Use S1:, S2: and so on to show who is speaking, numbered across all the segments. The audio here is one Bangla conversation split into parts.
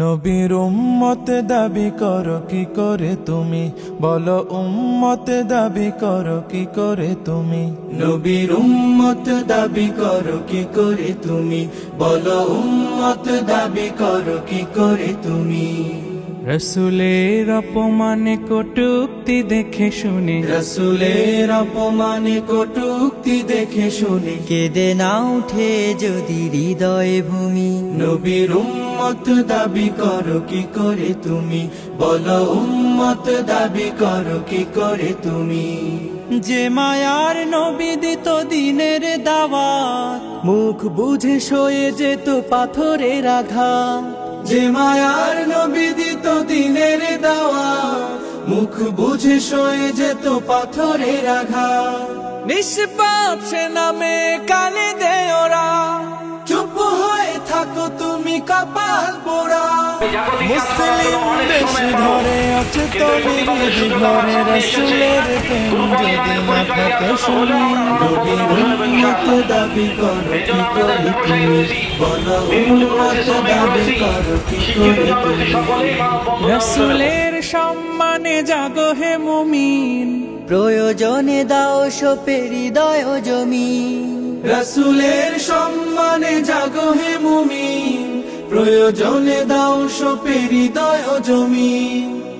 S1: নবীর উম্মত দাবি কর, কি করে তুমি? বল, উম্মত দাবি কর, কি করে তুমি? নবীর উম্মত দাবি কর, কি করে তুমি? বল, উম্মত দাবি কর, কি করে তুমি? রসুলের অপমানে কটুক্তি দেখে শুনে। রসুলের অপমানে কটুক্তি দেখে শুনে।
S2: কেঁদে না উঠে যদি হৃদয় ভূমি।
S1: নবীর উম্মত দাবি করো কি করে তুমি? বলো উম্মত দাবি করো কি করে তুমি?
S2: যে মায়ার নবী দিত দিনের দাওয়াত মুখ বুঝে সয়ে যেত পাথরের আঘাত।
S1: যে মায়ার নবী দিত দিনের দাওয়া মুখ বুঝে সয়ে যেত পাথরের আঘাত।
S2: নিষ্পাপ সে নামে কালে দে ওরা।
S1: চুপ হয়ে থাকো তুমি কপাল পোড়া। মুসলিম বেশি ধরে আছে তবে ঘরে রসুলের প্রেম যদি না থাকে শুনি। দাবি করো কি করে তুমি বলো উম্মত দাবি করো কি করে তুমি
S2: রসুলের সম্মানে জাগো হে মুমিন। প্রয়োজনে দাও সোপে হৃদয় জমি
S1: রসুলের সম্মানে জাগো হে মুমিন। প্রয়োজনে দাও সোপে হৃদয় জমি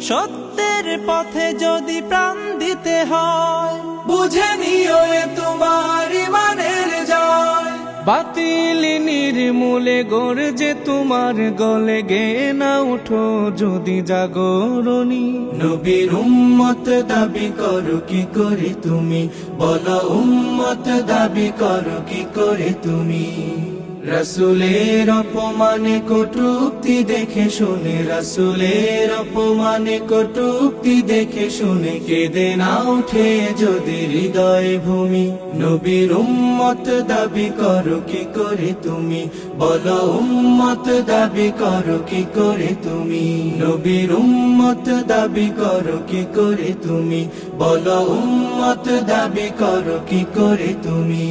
S2: সত্যের পথে যদি প্রাণ দিতে হয়
S1: বুঝে নিও এ তোমার
S2: বাতিল নির্মূলে গর্জে তোমার গলে গে না উঠো যদি জাগরণী
S1: নবীর উম্মত দাবি করো কি করে তুমি? বলো উম্মত দাবি করো কি করে তুমি? রসুলের অপমানে কটুক্তি দেখে শুনে, রসুলের অপমানে কটুক্তি দেখে শুনে, কেঁদে না উঠে যদি হৃদয় ভূমি। নবীর উম্মত দাবি করো, কি করে তুমি? বলো, উম্মত দাবি করো, কি করে তুমি? নবীর উম্মত দাবি করো, কি করে তুমি? বলো, উম্মত দাবি করো, কি করে তুমি?